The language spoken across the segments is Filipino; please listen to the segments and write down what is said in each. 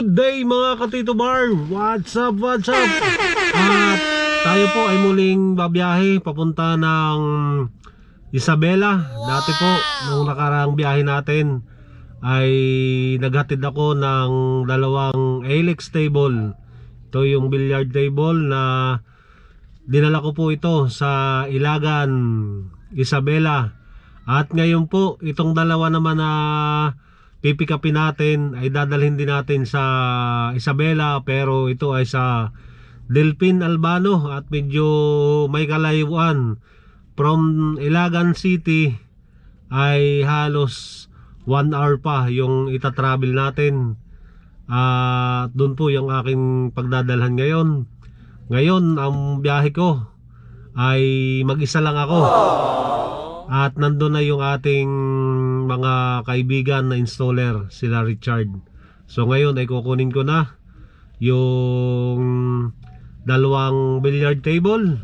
Good day mga katito bar! What's up, what's up? At tayo po ay muling babiyahe papunta ng Isabela. Dati po, nung nakarang biyahe natin ay naghatid ako ng dalawang Alex table. Ito yung billiard table na dinala ko po ito sa Ilagan, Isabela. At ngayon po, itong dalawa naman na pipikapin natin ay dadalhin din natin sa Isabela pero ito ay sa Delpin Albano at medyo may kalayuan. From Ilagan City ay halos 1 hour pa yung itatravel natin. At doon po yung aking pagdadalhan ngayon. Ngayon ang biyahe ko ay mag-isa lang ako. At nandun na yung ating mga kaibigan na installer, sila Richard. So ngayon ay kukunin ko na yung dalawang billiard table.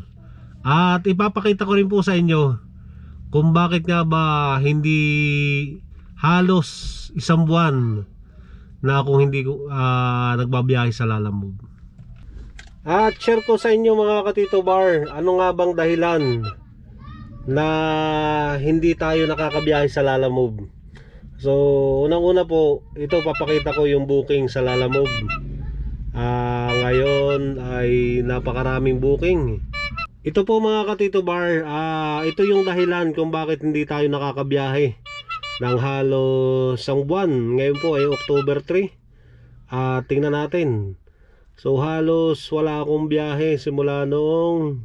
At ipapakita ko rin po sa inyo kung bakit nga ba hindi halos isang buwan na kung hindi ah, nagbabiyahe sa Lalamove. At share ko sa inyo mga katito bar, ano nga bang dahilan na hindi tayo nakakabiyahe sa Lalamove. So, unang-una po, ito papakita ko yung booking sa Lalamove. Ah, ngayon ay napakaraming booking. Ito po mga katito bar, ah, ito yung dahilan kung bakit hindi tayo nakakabiyahe ng halos isang buwan. Ngayon po ay October 3. Ah, tingnan natin. So halos wala akong biyahe simula noong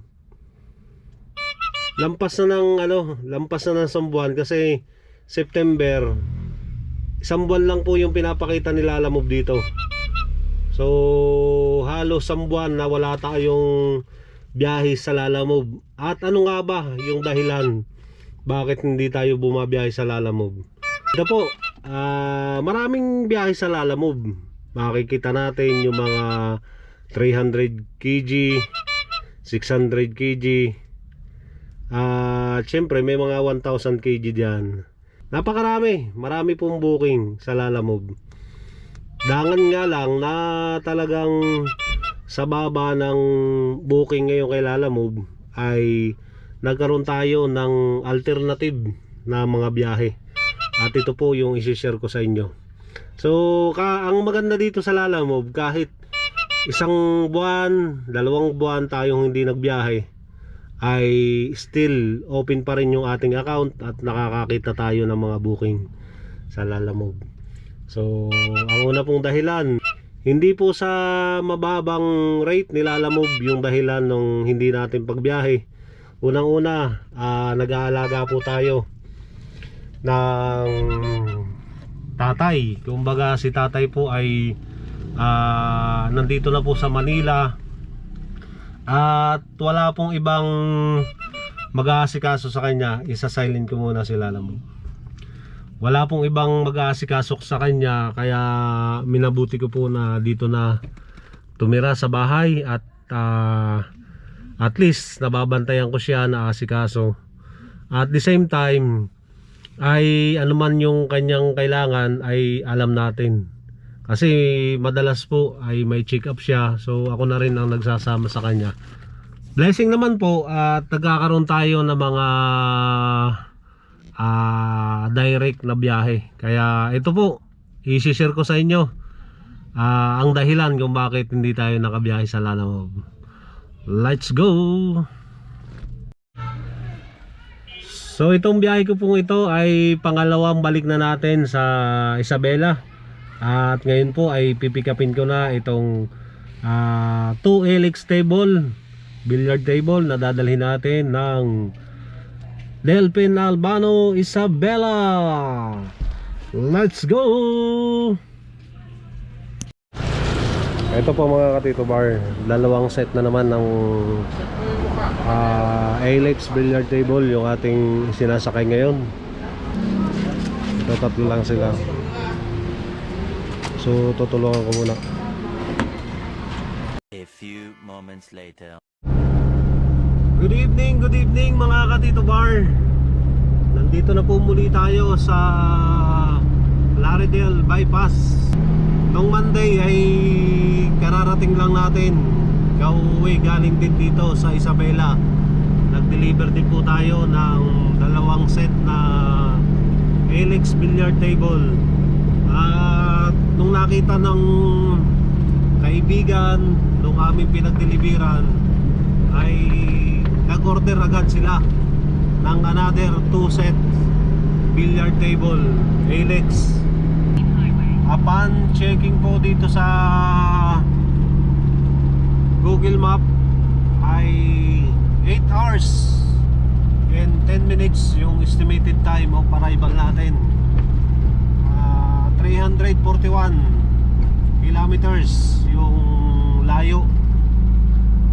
lampas na ng ano, lampas na ng isang buwan kasi September isang buwan lang po yung pinapakita ni Lalamove dito. So halos isang buwan na wala tayong biyahe sa Lalamove. At ano nga ba yung dahilan bakit hindi tayo bumabiyahe sa Lalamove? Ito po, ah, maraming biyahe sa Lalamove. Makikita natin yung mga 300 kg, 600 kg, at syempre may mga 1000 kg diyan. Napakarami, marami pong booking sa Lalamove. Dangan nga lang na talagang sa baba ng booking ngayon kay Lalamove ay nagkaroon tayo ng alternative na mga biyahe. At ito po yung isi-share ko sa inyo. So, ka ang maganda dito sa Lalamove kahit isang buwan, dalawang buwan tayong hindi nagbiyahe ay still open pa rin yung ating account at nakakakita tayo ng mga booking sa Lalamove. So, ang una pong dahilan, hindi po sa mababang rate ni Lalamove yung dahilan ng hindi natin pagbiyahe. Unang-una, ah, nag-aalaga po tayo ng tatay. Kumbaga si tatay po ay ah, nandito na po sa Manila at wala pong ibang mag-aasikaso sa kanya. Isa-silent ko muna si Lalamove. Wala pong ibang mag-aasikaso sa kanya kaya minabuti ko po na dito na tumira sa bahay at ah, at least nababantayan ko siya na asikaso. At the same time ay anuman yung kanyang kailangan ay alam natin. Kasi madalas po ay may check up siya so ako na rin ang nagsasama sa kanya. Blessing naman po at nagkakaroon tayo ng mga ah, direct na biyahe. Kaya ito po, i-share ko sa inyo ah, ang dahilan kung bakit hindi tayo nakabiyahe sa Lalamove. Let's go! So itong biyahe ko pong ito ay pangalawang balik na natin sa Isabela. At ngayon po ay pipikapin ko na itong 2 LX table, billiard table na dadalhin natin ng Delpin Albano Isabela. Let's go! Ito po mga katito bar, dalawang set na naman ng uh, Alex billiard table yung ating sinasakay ngayon. Ito tatlo lang sila. So tutulungan ko muna. A few moments later. Good evening, good evening mga katito bar. Nandito na po muli tayo sa Laredale Bypass. Nung Monday ay kararating lang natin. Kauwi galing din dito sa Isabela. Nag-deliver din po tayo ng dalawang set na Alex billiard table. At nung nakita ng kaibigan nung aming pinagdeliveran ay nag-order agad sila ng another two set billiard table Alex. Upon checking po dito sa Google Map ay 8 hours and 10 minutes yung estimated time of arrival natin 341 kilometers yung layo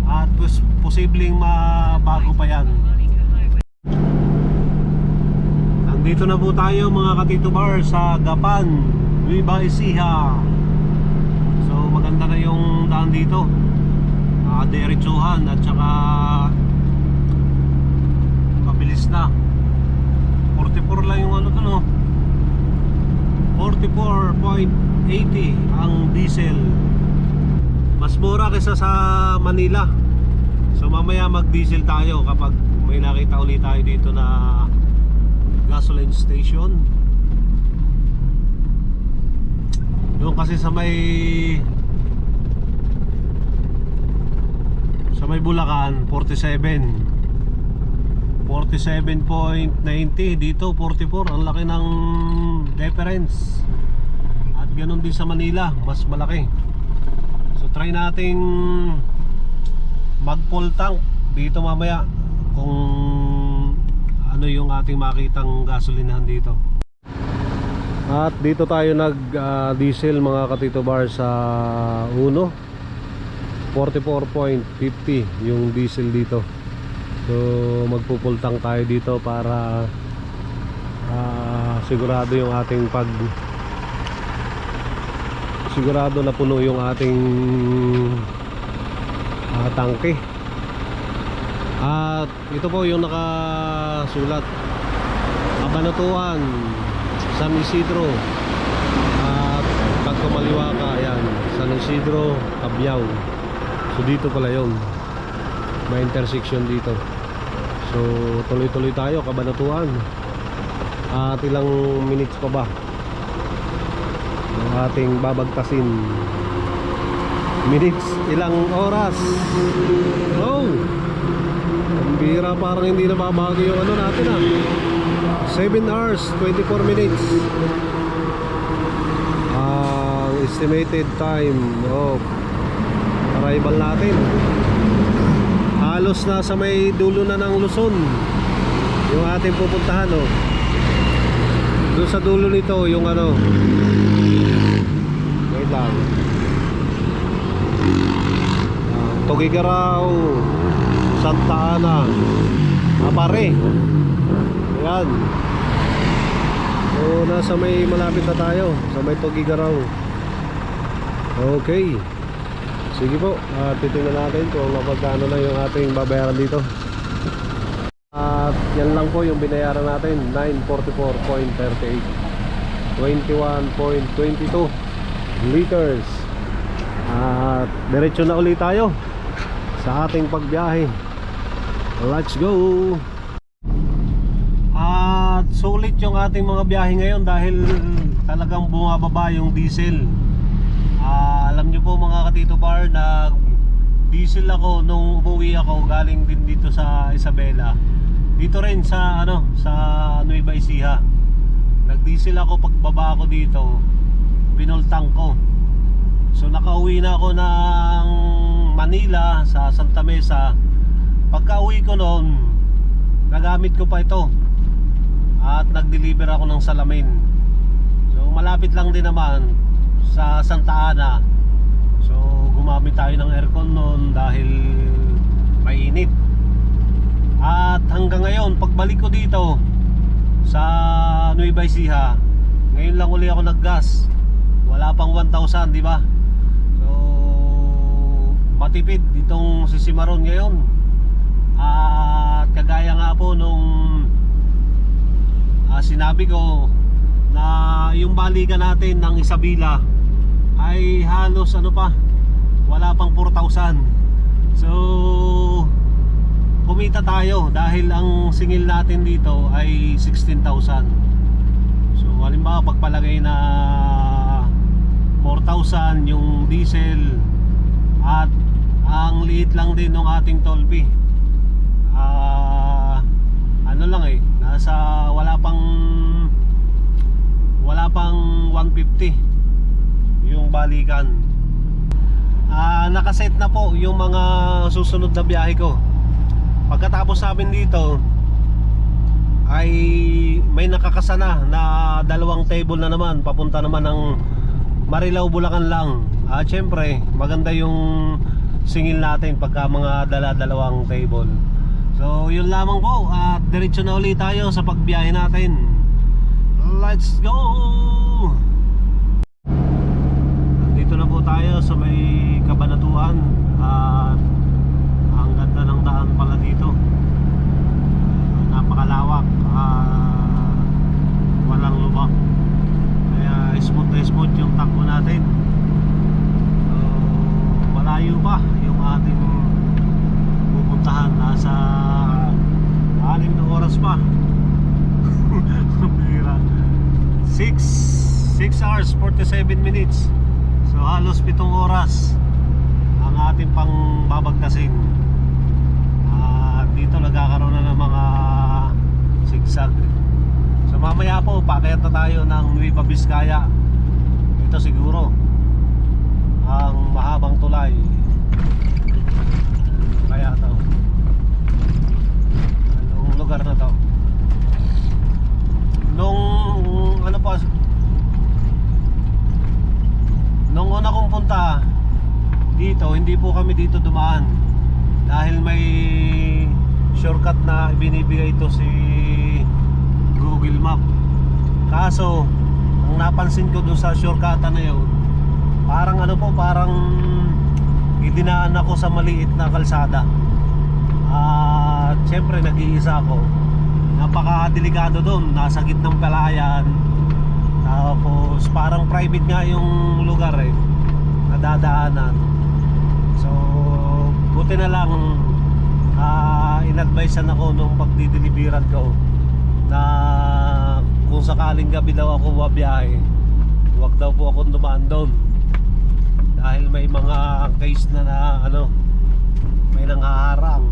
at pos- posibleng mabago pa yan Nandito na po tayo mga katito bar sa Gapan, Nueva Ecija. So maganda na yung daan dito. Uh, diretsuhan at saka mabilis na. 44 lang yung ano to no. 44.80 ang diesel. Mas mura kaysa sa Manila. So mamaya mag-diesel tayo kapag may nakita ulit tayo dito na gasoline station. Doon kasi sa may sa may Bulacan 47 47.90 dito 44 ang laki ng difference ganun din sa Manila mas malaki. So try nating mag full tank dito mamaya kung ano yung ating makitang gasolinahan dito. At dito tayo nag ah, diesel mga katito bar sa Uno. 44.50 yung diesel dito. So magpupultang tayo dito para ah, sigurado yung ating pag sigurado na puno yung ating ah, tangke. At ito po yung nakasulat. Kabanatuan San Isidro. At pag kumaliwa ka Ayan San Isidro Cabiao So dito pala yun. May intersection dito. So tuloy-tuloy tayo Kabanatuan. At ilang minutes pa ba ating babagtasin. Minutes Ilang oras? Oh ang bira parang hindi na babago yung ano natin ah. 7 hours 24 minutes. Ang estimated time of arrival natin halos na sa may dulo na ng Luzon. Yung ating pupuntahan oh doon sa dulo nito yung ano. Wait lang. Ah, Tugigaraw Santa Ana. Apare Ayan. So nasa may malapit na tayo Sa may Tugigaraw. Okay. Sige po uh, Titingnan natin kung mapagkano na yung ating babayaran dito yan lang po yung binayaran natin 944.38 21.22 liters. At diretso na ulit tayo sa ating pagbiyahe. Let's go! At sulit yung ating mga biyahe ngayon dahil talagang bumababa yung diesel. Ah, Alam nyo po mga katito bar na diesel ako nung umuwi ako galing din dito sa Isabela dito rin sa ano sa Nueva Ecija. Nagdiesel ako pagbaba ako dito pinultang ko. So nakauwi na ako ng Manila sa Santa Mesa. Pagka uwi ko noon nagamit ko pa ito. At nag-deliver ako ng salamin. So malapit lang din naman sa Santa Ana. So gumamit tayo ng aircon noon dahil mainit at hanggang ngayon pagbalik ko dito sa Nueva Ecija ngayon lang uli ako naggas. Wala pang 1,000 di ba? So matipid itong si Simaron ngayon. At kagaya nga po nung ah, sinabi ko na yung balikan natin ng Isabela ay halos ano pa wala pang 4,000 so kumita tayo dahil ang singil natin dito ay 16,000 so halimbawa pagpalagay na 4,000 yung diesel at ang liit lang din ng ating toll fee ah ano lang eh nasa wala pang wala pang 150 yung balikan. Ah nakaset na po yung mga susunod na biyahe ko pagkatapos namin dito ay may nakakasana na dalawang table na naman. Papunta naman ng Marilao Bulacan lang. At syempre maganda yung singil natin pagka mga dala-dalawang table. So yun lamang po. At diretso na ulit tayo sa pagbiyahe natin. Let's go! Dito na po tayo sa may kabanatuan. At ng daan pala dito. Napakalawak at walang lubak. Kaya smooth na smooth yung takbo natin. So, malayo pa yung ating pupuntahan. Nasa anim na oras pa. Bihira. 6 6 hours 47 minutes. So halos pitong oras ang ating pang babagtasin. At dito nagkakaroon na ng mga sigsag. So mamaya po, pakyat na tayo ng Nueva Vizcaya. Ito siguro ang mahabang tulay. Kaya to. Anong lugar na to? Nung ano pa Nung una kong punta dito, hindi po kami dito dumaan dahil may shortcut na binibigay ito si Google Map. Kaso, ang napansin ko dun sa shortcut na yun, parang ano po, parang idinaan ako sa maliit na kalsada. At syempre nag-iisa ako. Napaka-delikado doon, nasa gitnang palayan. Tapos parang private nga yung lugar eh Nadadaanan So buti na lang uh, In-advisean ako nung pagdideliveran ko Na kung sakaling gabi daw ako babiyahe Huwag daw po akong dumaan doon. Dahil may mga case na na ano May nangaharang.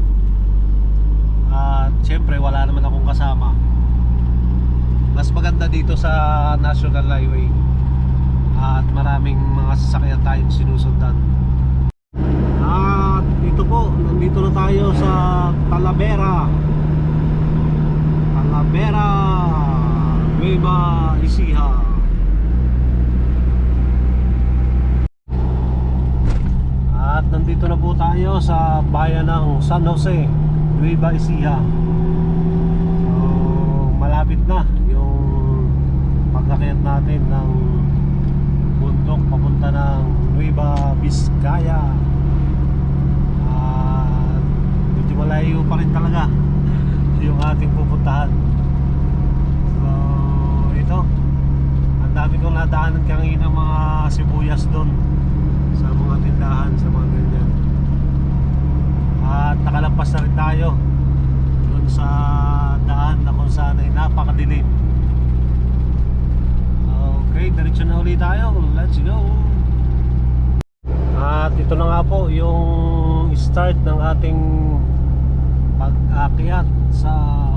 At syempre wala naman akong kasama. Mas maganda dito sa National Highway. At maraming mga sasakyan tayong sinusundan po nandito na tayo sa Talavera. Talavera Nueva Ecija. At nandito na po tayo sa bayan ng San Jose Nueva Ecija. So, malapit na yung pagkakit natin ng bundok papunta ng Nueva Vizcaya. At medyo malayo pa rin talaga yung ating pupuntahan. So, ito. Ang dami kong nadaanan kanina mga sibuyas doon sa mga tindahan, sa mga ganyan. At nakalampas na rin tayo doon sa daan na kung saan ay napakadilim. Okay, diretso na ulit tayo. Let's go! At ito na nga po yung start ng ating pag-akyat sa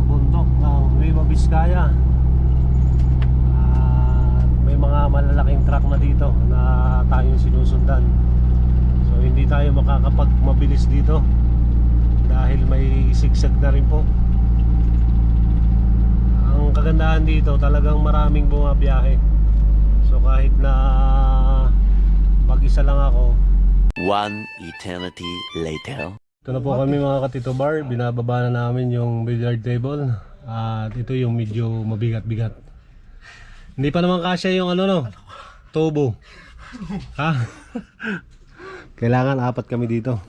bundok ng Nueva Vizcaya. Mga malalaking truck na dito na tayong sinusundan. So hindi tayo makakapag-mabilis dito dahil may sigsag na rin po. Ang kagandahan dito talagang maraming bumabiyahe. So kahit na mag-isa lang ako. One eternity later. ito na po kami mga katito bar. Binababa na namin yung billiard table at ito yung medyo mabigat-bigat hindi pa naman kasya yung ano no? Tubo. Ha? Kailangan apat kami dito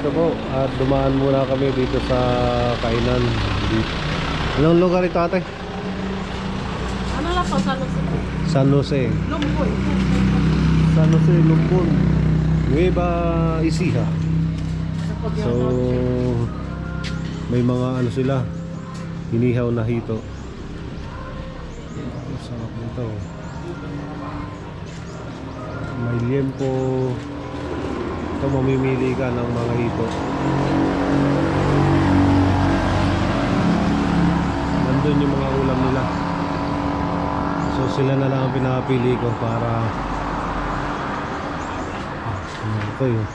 katito bar, ito po At dumaan muna kami dito sa kainan dito. Anong lugar ito ate? Ano lang po, sa Lucy? San Jose Lumboy. San Jose, Lumbon Nueva Ecija So May mga ano sila Hinihaw na hito Sarap nito May liempo Ito mamimili ka ng mga hito Nandun yung mga ulam nila So sila na lang ang pinapili ko para Ah, Ito yun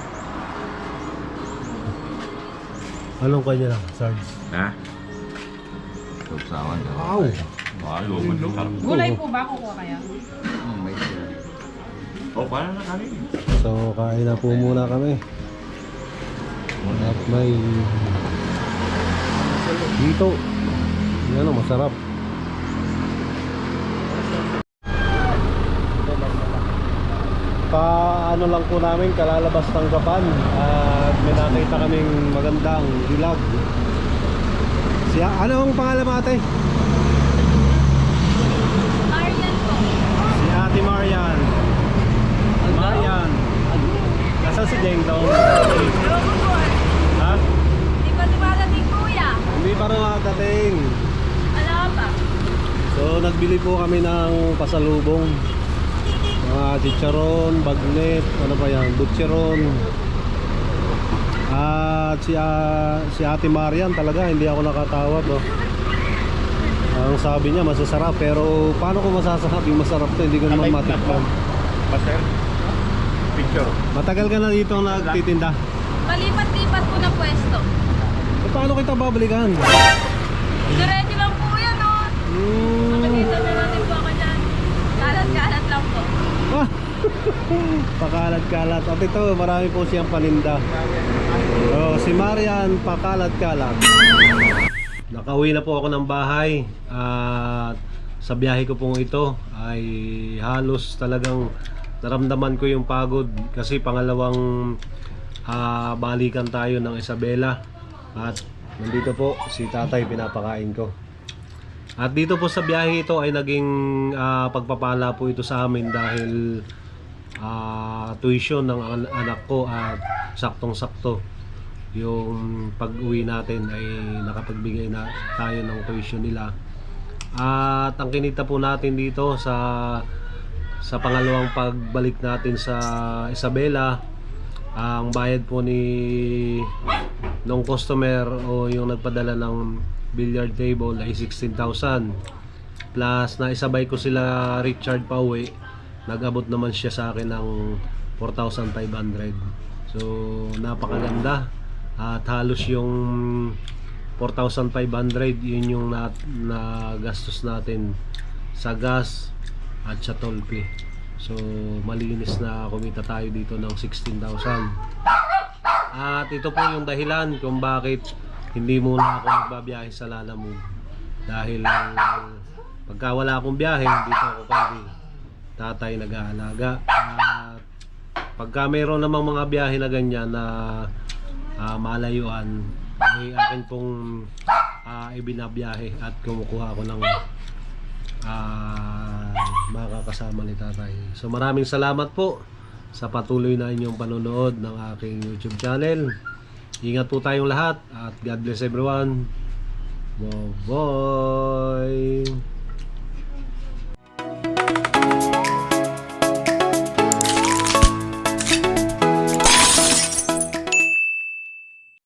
Anong kanya lang, Sarge? Ha? Sausawan ka. Wow! Gulay po ba? Kukuha kaya? Hmm, may sila. Oh, paano na kami? So kain na po muna kami At may Dito Yan masarap Pa ano lang po namin kalalabas ng Japan at may nakita kaming magandang dilag. Siya, ano ang pangalan mo ate? Marian po. Si Ate Marian. Marian. Nasaan si Deng Dong? Ha? Di ba di ba natin kuya? Hindi pa rin makadating. Ala pa. So nagbili po kami ng pasalubong. Mga chicharon, bagnet, ano pa yan, butcheron. At si, ah, si Ate Marian talaga, hindi ako nakatawad. No? Ang sabi niya masasarap pero paano ko masasabi masarap to hindi ko naman matikman. Master? Picture. Matagal ka na dito nagtitinda. Malipat-lipat po na pwesto. E, paano kita babalikan? Diretso lang po yan, no? Hmm. Nakikita na natin po ako dyan. Kalat-kalat lang po. Ah! Pakalat-kalat. At ito, marami po siyang paninda. Oh, si Marian, pakalat-kalat. Nakauwi na po ako ng bahay. At sa biyahe ko pong ito ay halos talagang naramdaman ko yung pagod kasi pangalawang ah, balikan tayo ng Isabela at nandito po si tatay pinapakain ko. At dito po sa biyahe ito ay naging ah, pagpapala po ito sa amin dahil ah, tuition ng an- anak ko at saktong-sakto yung pag-uwi natin ay nakapagbigay na tayo ng tuition nila. At ang kinita po natin dito sa sa pangalawang pagbalik natin sa Isabela, ang bayad po ni nung customer o yung nagpadala ng billiard table ay 16,000 plus na isabay ko sila Richard pa nag-abot naman siya sa akin ng 4,500 so napakaganda. At halos yung 4,500 yun yung na, na gastos natin sa gas at sa tolpi so malinis na kumita tayo dito ng 16,000 at ito po yung dahilan kung bakit hindi muna ako magbabiyahe sa Lalamove. Dahil pagka wala akong biyahe, dito ako kay tatay nag-aalaga. At pagka mayroon namang mga biyahe na ganyan na ah, malayuan, ay akin pong ah, ibinabiyahe at kumukuha ako ng ah, makakasama ni tatay. So maraming salamat po sa patuloy na inyong panonood ng aking YouTube channel. Ingat po tayong lahat at God bless everyone. Bye-bye!